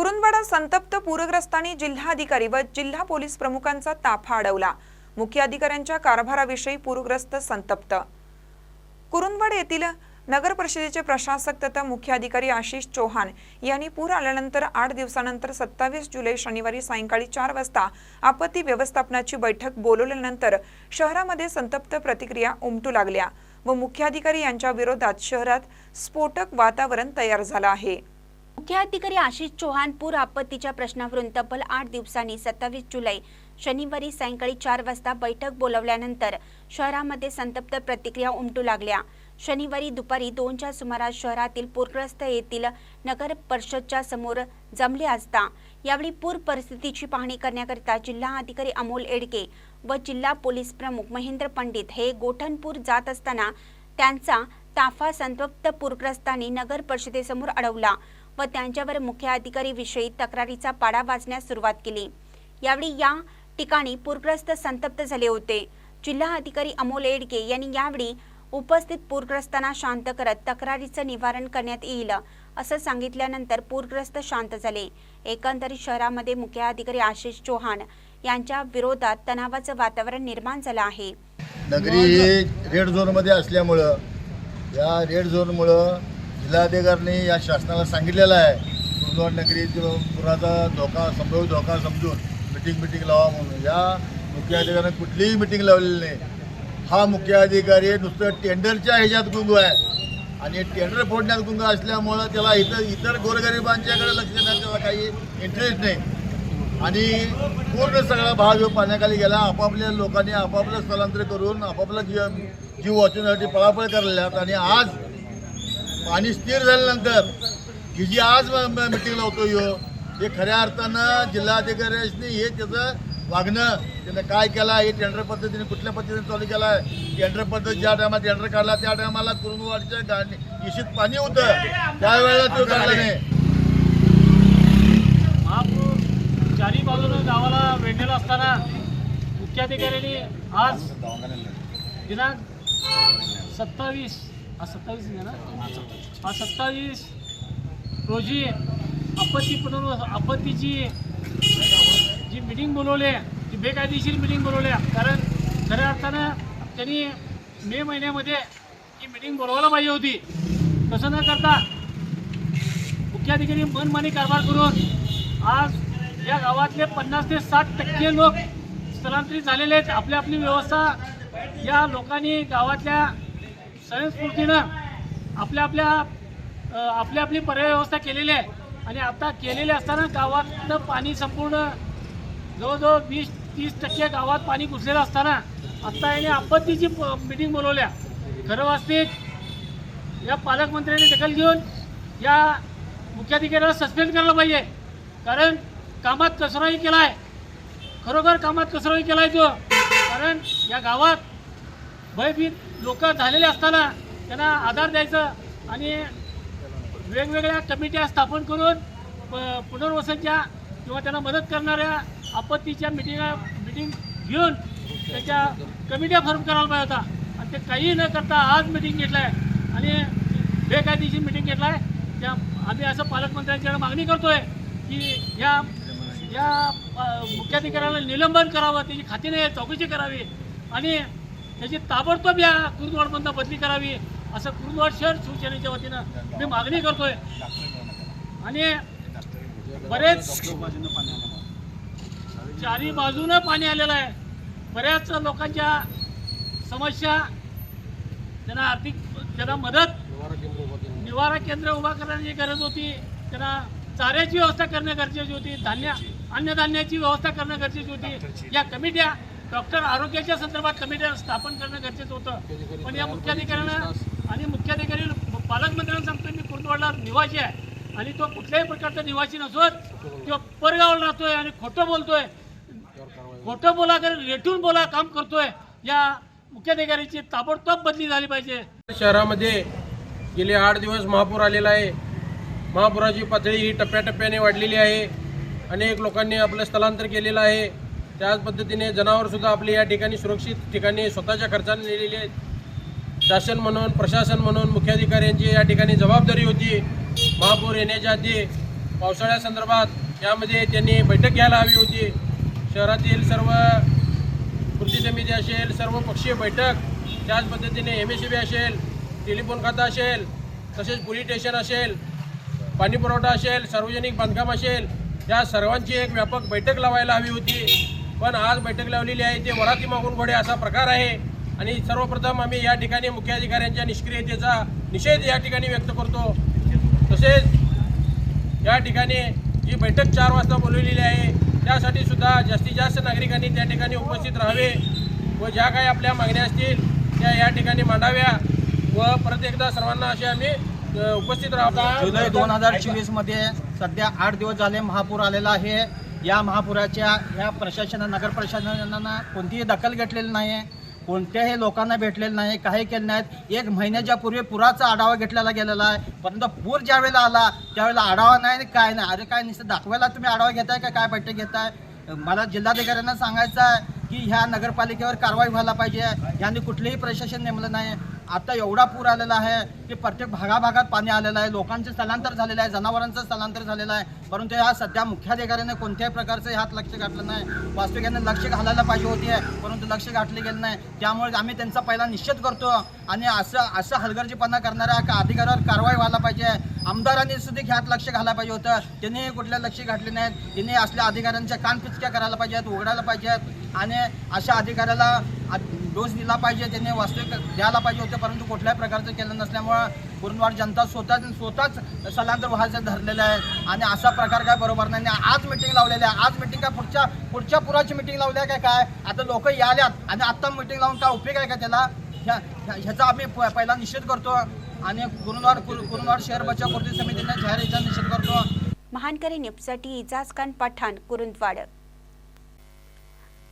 कुरुंदवाडा संतप्त पूरग्रस्तांनी जिल्हाधिकारी व जिल्हा पोलीस प्रमुखांचा ताफा अडवला. मुख्य अधिकाऱ्यांच्या कारभाराविषयी पूरग्रस्त संतप्त. कुरुंदवाड येथील नगर परिषदेचे प्रशासक तथा मुख्य अधिकारी आशिष चौहान यांनी पूर आल्यानंतर आठ दिवसानंतर सत्तावीस जुलै शनिवारी सायंकाळी चार वाजता आपत्ती व्यवस्थापनाची बैठक बोलवल्यानंतर शहरामध्ये संतप्त प्रतिक्रिया उमटू लागल्या व मुख्याधिकारी यांच्या विरोधात शहरात स्फोटक वातावरण तयार झालं आहे. मुख्याधिकारी आशिष चौहान पूर आपत्तीच्या प्रश्नावरून तब्बल आठ दिवसांनी सत्तावीस जुलै शनिवारी सायंकाळी चार वाजता बैठक बोलावल्यानंतर शहरामध्ये संतप्त प्रतिक्रिया उमटू लागल्या. शनिवारी दुपारी दोनच्या सुमारास शहरातील पूरग्रस्त येथील नगर परिषदच्या समोर जमले असता यावेळी पूर परिस्थितीची पाहणी करण्याकरिता जिल्हा अधिकारी अमोल एडके व जिल्हा पोलीस प्रमुख महेंद्र पंडित हे गोठणपूर जात असताना त्यांचा ताफा संतप्त पूरग्रस्तांनी नगर परिषदेसमोर अडवला. व त्यांच्यावर मुख्य अधिकारी विषयी तक्रारीचा पाडा वाचण्यास सुरुवात केली. यावेळी या ठिकाणी पूरग्रस्त संतप्त झाले होते. जिल्हा अधिकारी अमोल एडके यांनी यावेळी उपस्थित पूरग्रस्तांना शांत करत तक्रारीचं निवारण करण्यात येईल असं सांगितल्यानंतर पूरग्रस्त शांत झाले. एकंदरीत शहरामध्ये मुख्य अधिकारी आशिष चौहान यांच्या विरोधात तणावाचं वातावरण निर्माण झालं आहे. नगरी ही रेड झोनमध्ये असल्यामुळं या रेड झोनमुळं जिल्हाधिकाऱ्यांनी या शासनाला सांगितलेलं आहे कुरुंदवाड नगरी पुराचा धोका संभाव्य धोका समजून मिटिंग मिटिंग लावा म्हणून. या मुख्य अधिकाऱ्याने कुठलीही मिटिंग लावलेली नाही. हा मुख्य अधिकारी नुसतं टेंडरच्या ह्याच्यात गुंग आहे. आणि टेंडर फोडण्यात गुंग असल्यामुळं त्याला इतर इतर गोरगरिबांच्याकडे लक्ष देण्यात त्याला काही इंटरेस्ट नाही. आणि पूर्ण सगळा भाग ह्यो पाण्याखाली गेला आपापल्या लोकांनी आपापलं स्थलांतर करून आपापला जीव जीव वाचवण्यासाठी पळापळ आहेत. आणि आज पाणी स्थिर झाल्यानंतर की जी आज मिटिंग लावतो यो हे खऱ्या अर्थानं जिल्हाधिकाऱ्यांनी हे त्याचं वागणं त्यानं काय केलं हे टेंडर पद्धतीने कुठल्या पद्धतीने चालू केला आहे? टेंडर पद्धत ज्या टायमात टेंडर काढला त्या टायमाला कुरुंदवाडच्या गाडी इशीत पाणी होतं. त्यावेळेला तो काढला नाही. चारी बाजूनं गावाला वेढलेला असताना मुख्याधिकाऱ्यांनी आज दिनांक सत्तावीस आज सत्तावीस आहे ना? आज सत्तावीस. रोजी आपत्ती पुनर्व आपत्तीची जी मिटिंग बोलवली जी बेकायदेशीर मिटिंग बोलवल्या कारण खऱ्या अर्थानं त्यांनी मे महिन्यामध्ये ही मिटिंग बोलवायला पाहिजे होती. तसं न करता मुख्याधिकारी मनमानी कारभार करून आज या गावातले पन्नास ते साठ टक्के लोक स्थलांतरित झालेले आहेत. आपली आपली व्यवस्था या लोकांनी गावातल्या स्वयंस्फूर्तीनं आपल्या आपल्या आपली आपली पर्याय व्यवस्था केलेली आहे. आणि आता केलेली असताना गावातलं पाणी संपूर्ण जवळजवळ वीस तीस टक्के गावात पाणी घुसलेलं असताना आत्ता याने आपत्तीची मिटिंग बोलवल्या. खरं वास्तविक या पालकमंत्र्यांनी दखल घेऊन या मुख्याधिकाऱ्याला सस्पेंड करायला पाहिजे. कारण कामात कसराही केला आहे खरोखर कामात कसराही केला आहे तो. कारण या गावात भयभीत लोक झालेले असताना त्यांना आधार द्यायचं आणि वेगवेगळ्या कमिट्या स्थापन करून प- पुनर्वसनच्या किंवा त्यांना मदत करणाऱ्या आपत्तीच्या मिटिंगा मिटिंग घेऊन त्याच्या कमिट्या फॉर्म करायला पाहिजे होता. आणि ते काही न करता आज मिटिंग घेतलं आहे आणि बेकायदेशीर मिटिंग घेतलं आहे त्या आम्ही असं पालकमंत्र्यांच्याकडे मागणी करतोय की या या मुख्याधिकाऱ्याला निलंबन करावं त्याची खातीने चौकशी करावी. आणि त्याची ताबडतोब या कुरुंदवाडमधनं बदली करावी असं कुरुंदवाड शहर शिवसेनेच्या वतीनं मी मागणी करतोय. आणि बरेच चारी बाजूनं पाणी आलेलं आहे. बऱ्याच लोकांच्या समस्या त्यांना आर्थिक त्यांना मदत निवारा केंद्र उभा करण्याची गरज होती. त्यांना चाऱ्याची व्यवस्था करणं गरजेची होती. धान्य अन्नधान्याची व्यवस्था करणं गरजेची होती. या कमिट्या डॉक्टर आरोग्याच्या संदर्भात कमिट्या स्थापन करणं गरजेचं होतं. पण या मुख्याधिकाऱ्यानं आणि मुख्याधिकारी पालकमंत्र्यांना सांगतोय मी कुर्दवाडला निवासी आहे. आणि तो कुठल्याही प्रकारचा निवासी नसोत तो परगावला राहतोय आणि खोटं बोलतोय. खोटं बोला कर रेटून बोला काम करतोय. या मुख्याधिकाऱ्याची ताबडतोब बदली झाली पाहिजे. शहरामध्ये गेले आठ दिवस महापूर आलेला आहे. महापुराची पातळी ही टप्प्याटप्प्याने वाढलेली आहे. अनेक लोकांनी आपलं स्थलांतर केलेलं आहे. त्याच पद्धतीने जनावरसुद्धा आपली या ठिकाणी सुरक्षित ठिकाणी स्वतःच्या खर्चाने नेलेली आहेत. शासन म्हणून प्रशासन म्हणून मुख्याधिकाऱ्यांची या ठिकाणी जबाबदारी होती. महापूर येण्याच्या आधी पावसाळ्यासंदर्भात यामध्ये त्यांनी बैठक घ्यायला हवी होती. शहरातील सर्व कृती समिती असेल सर्व पक्षीय बैठक त्याच पद्धतीने एम एस बी असेल टेलिफोन खातं असेल तसेच पोलीस स्टेशन असेल पाणीपुरवठा असेल सार्वजनिक बांधकाम असेल या सर्वांची एक व्यापक बैठक लावायला हवी होती. पण आज बैठक लावलेली आहे. ते वराती मागून घोडे असा प्रकार आहे. आणि सर्वप्रथम आम्ही या ठिकाणी मुख्याधिकाऱ्यांच्या निष्क्रियतेचा निषेध या ठिकाणी व्यक्त करतो. तसेच या ठिकाणी जी बैठक चार वाजता बोलवलेली आहे त्यासाठी सुद्धा जास्तीत जास्त नागरिकांनी त्या ठिकाणी उपस्थित राहावे व ज्या काही आपल्या मागण्या असतील त्या या ठिकाणी मांडाव्या व परत एकदा सर्वांना असे आम्ही उपस्थित राहतो जुलै दोन हजार चोवीसमध्ये सध्या आठ दिवस झाले महापूर आलेला आहे. या महापुराच्या या प्रशासना नगर प्रशासनानं कोणतीही दखल घेतलेली नाही आहे कोणत्याही लोकांना भेटलेलं नाही. काही केलं नाहीत. एक महिन्याच्या पूर्वी पुराचा आढावा घेतलेला गेलेला आहे. परंतु पूर ज्यावेळेला आला त्यावेळेला आढावा नाही आणि काय नाही. अरे काय नुसतं दाखवायला तुम्ही आढावा घेताय का? काय बैठक घेताय? मला जिल्हाधिकाऱ्यांना सांगायचं आहे की ह्या नगरपालिकेवर कारवाई व्हायला पाहिजे. यांनी कुठलेही प्रशासन नेमलं नाही. आता एवढा पूर आलेला आहे की प्रत्येक भागाभागात पाणी आलेलं आहे. लोकांचे स्थलांतर झालेलं आहे. जनावरांचं स्थलांतर झालेलं आहे. परंतु ह्या सध्या मुख्याधिकाऱ्याने कोणत्याही प्रकारचं ह्यात लक्ष घातलं नाही. वास्तविकाने लक्ष घालायला पाहिजे होती. परंतु लक्ष घातले गेलं नाही. त्यामुळे आम्ही त्यांचा पहिला निश्चित करतो आणि असं असं हलगर्जीपणा करणाऱ्या का अधिकाऱ्यावर कारवाई व्हायला पाहिजे. आमदारांनी सुद्धा ह्यात लक्ष घालायला पाहिजे होतं. त्यांनी कुठल्या लक्ष घातले नाहीत. त्यांनी असल्या अधिकाऱ्यांच्या कानपिचक्या करायला पाहिजेत उघडायला पाहिजेत. आणि अशा अधिकाऱ्याला आ- डोस दिला पाहिजे त्यांनी वास्तविक द्यायला पाहिजे होते परंतु कुठल्याही प्रकारचं केलं नसल्यामुळं कुरुंदवाड जनता स्वतः स्वतःच स्थलांतर व्हायचं धरलेलं आहे. आणि असा प्रकार काय बरोबर नाही. आज मिटिंग लावलेली आहे. आज मिटिंग काय पुढच्या पुढच्या पुराची मिटिंग लावली आहे काय काय? आता लोक याल्यात. आणि आत्ता मिटिंग लावून काय उपयोग आहे का त्याला? ह्या ह्याचा आम्ही प- पहिला निषेध करतो. आणि कुरुंदवाड कुरुंदवाड शहर बचाव कृती समितीने जाहीर याचा निषेध करतो. महानकरी न्यूजसाठी इजाज खान पठाण कुरुंदवाड